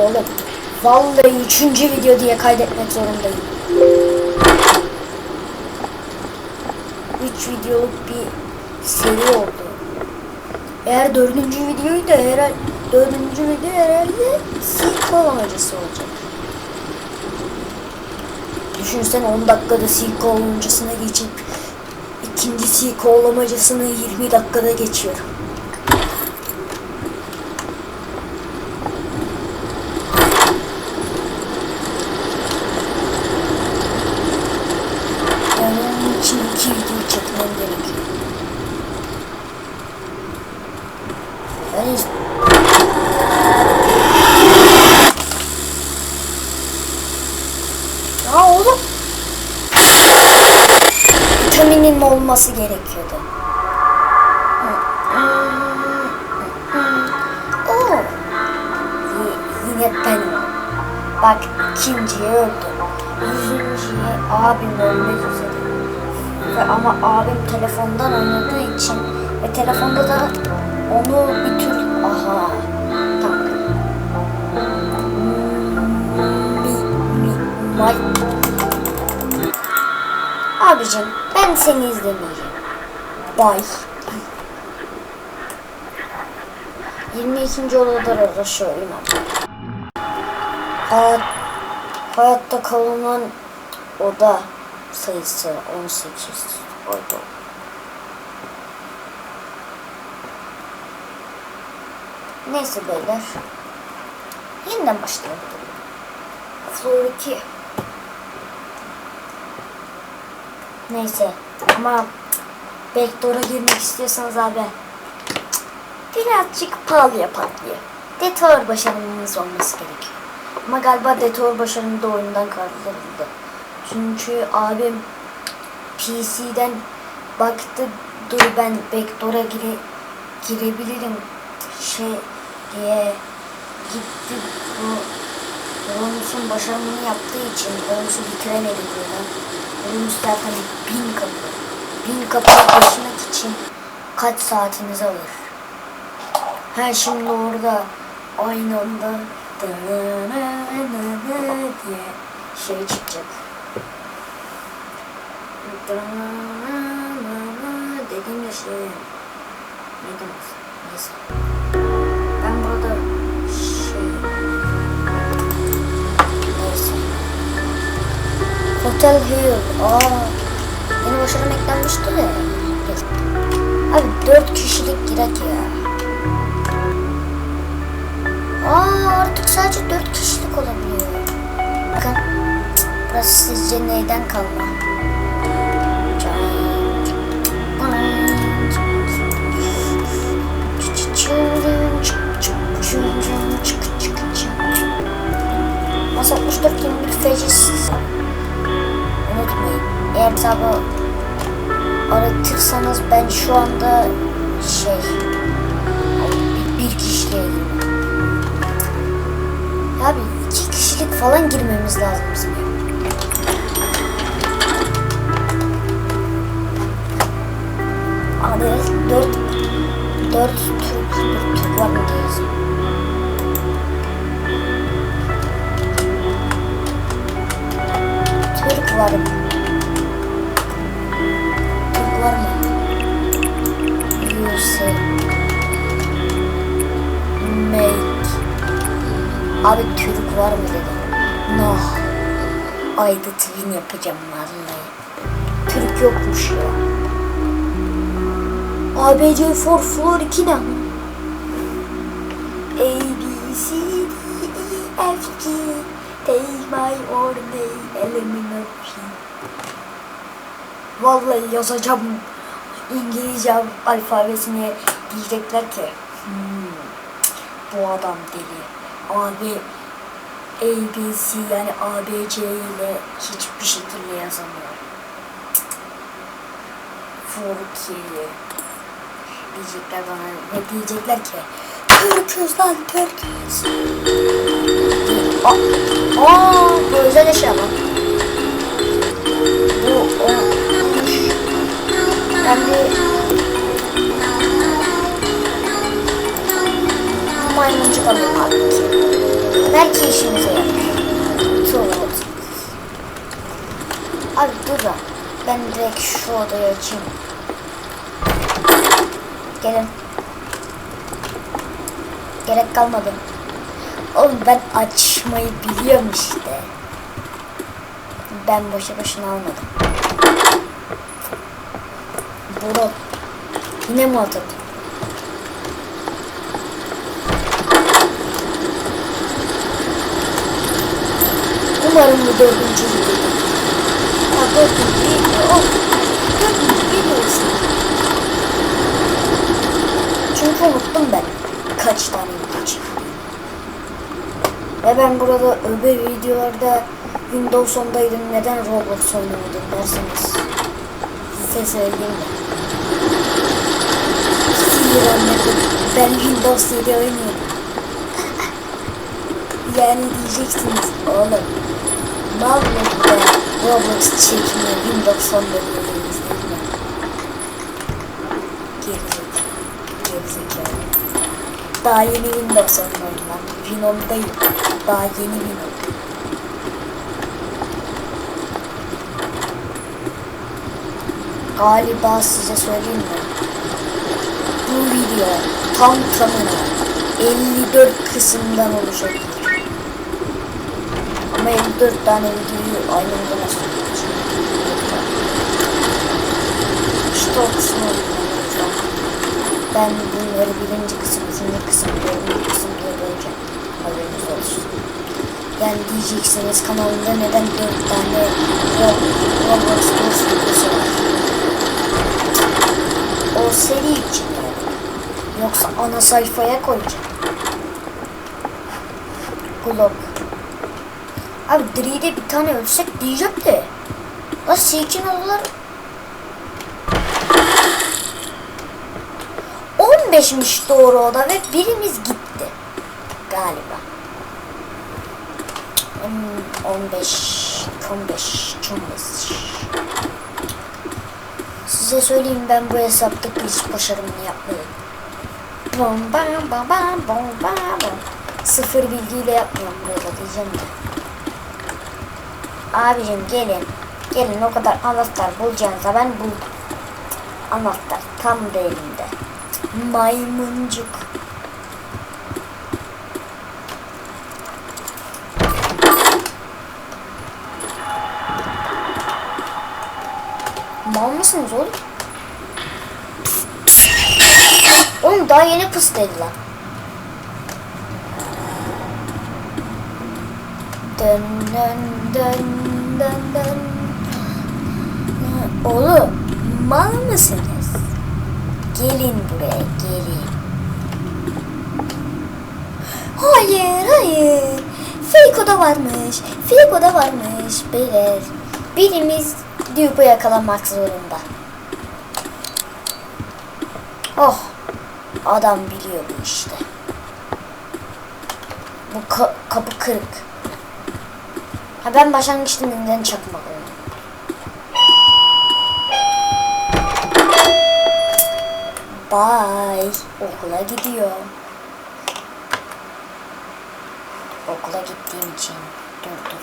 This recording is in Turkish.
oğlum. Vallahi üçüncü video diye kaydetmek zorundayım. Üç videoluk bir seri oldu. Eğer dördüncü videoyu da herhalde dördüncü video herhalde sequel amacısı olacak. Düşünsene 10 dakikada sequel amacısına geçip ikinci sequel amacısını 20 dakikada geçiyorum. Yani onun için iki video çekmem gerekiyor. Yani Ya oğlum. Vitaminin olması gerekiyordu. Oo. Yine ben. Bak ikinciye öldüm. Yüzüncüye abim ölmek üzere. Ve ama abim telefondan oynadığı için ve telefonda da onu bir tür aha tamam. Mi, mi, may. Abicim ben seni izlemeyeceğim. Bye. 22. odada da şöyle Hayat, hayatta kalınan oda sayısı 18 oldu. Neyse beyler. Yeniden başlayalım. Floor 2. Neyse ama Backdoor'a girmek istiyorsanız abi birazcık pahalıya patlıyor. Detour başarımınız olması gerekiyor. Ama galiba Detour başarımı da oyundan kaldırıldı. Çünkü abim PC'den baktı dur ben Backdoor'a gire, girebilirim şey diye gitti bu Ronus'un başarımını yaptığı için Ronus'u bitiremedi diyorlar. Ronus zaten bin kapı. Bin kapıyı taşımak için kaç saatinizi alır? Ha şimdi orada aynı anda diye şey çıkacak. Dediğim şey ne demek? Neyse. Ben burada şey neyse. Hotel Hill. Aa, yeni başarım eklenmişti de. Abi dört kişilik girek ya. Aa artık sadece dört kişilik olabiliyor. Bakın. Burası sizce neyden kalma? Şu anda şey bir, bir kişiliğe girdim. Abi iki kişilik falan girmemiz lazım bizim. Abi dört dört Türk, bir Türk var mı diyorsun? Türk var mı? Türk var Yusuf. Make. Abi Türk var mı dedim. No. Ayda twin yapacağım vallahi. Türk yokmuş ya. ABC for floor 2 ne? A, B, C, D, E, F, G Take my ordinary element P Vallahi yazacağım İngilizce alfabesini diyecekler ki hmm, bu adam deli. Abi A, B, C yani A, B, C ile hiçbir şekilde yazamıyor. For 2 diyecekler bana ne diyecekler ki Türküz lan Türküz Aa, aa özel eşya lan Ben direkt şu odayı açayım. Gelin. Gerek kalmadı. Oğlum ben açmayı biliyorum işte. Ben boşa boşuna almadım. Bro. Yine mi atadın? Umarım bu dördüncü dördüncü video. Oh. Dördüncü video olsun. Çünkü unuttum ben. Kaç tane çektim. Ve ben burada öbür videolarda Windows 10'daydım neden Roblox oynamadım derseniz size söyleyeyim mi? Sinirlenmedim. Ben Windows 7 oynuyorum. yani diyeceksiniz oğlum mal mı Roblox çekmiyor Windows 10'da diyorsunuz değil mi? Gerizekalı. Gerizekalı. Daha yeni Windows oynuyorum ben. Win 10'dayım. Daha yeni Win 10. Galiba size söyleyeyim mi? Bu video tam tamına 54 kısımdan oluşabilir. Ama 54 tane videoyu aynı anda nasıl yapacağım? İşte o kısmı oynayacağım. Ben bunları birinci kısım, ikinci kısım, dördüncü kısım diye böleceğim. Haberiniz olsun. Yani diyeceksiniz kanalında neden dört tane Roblox Ghost videosu var? O seri için yani. Yoksa ana sayfaya koyacağım. Glock. Abi Dri'de bir tane ölsek diyeceğim de. La Silkin odalar 15'miş doğru oda ve birimiz gitti. Galiba. Hmm, 15 15 15 Size söyleyeyim ben bu hesapta hiç başarımını yapmıyorum. Bom bam bam bam bom bam bam. Sıfır bilgiyle yapmıyorum burada diyeceğim de. Abicim gelin. Gelin o kadar anahtar bulacağınıza ben buldum. Anahtar tam da elimde. Maymuncuk. Mal mısınız oğlum? Oğlum daha yeni pıs dedi. Dön dön dön dön dön. Oğlum mal mısınız? Gelin buraya gelin. Hayır hayır. Fake oda varmış. Fake oda varmış. Beyler. Birimiz Duke'u yakalamak zorunda. Oh. Adam biliyor bu işte. Bu ka- kapı kırık. Ha ben başlangıçta neden çakmak oldum? Bye. Okula gidiyor. Okula gittiğim için durduruyorum.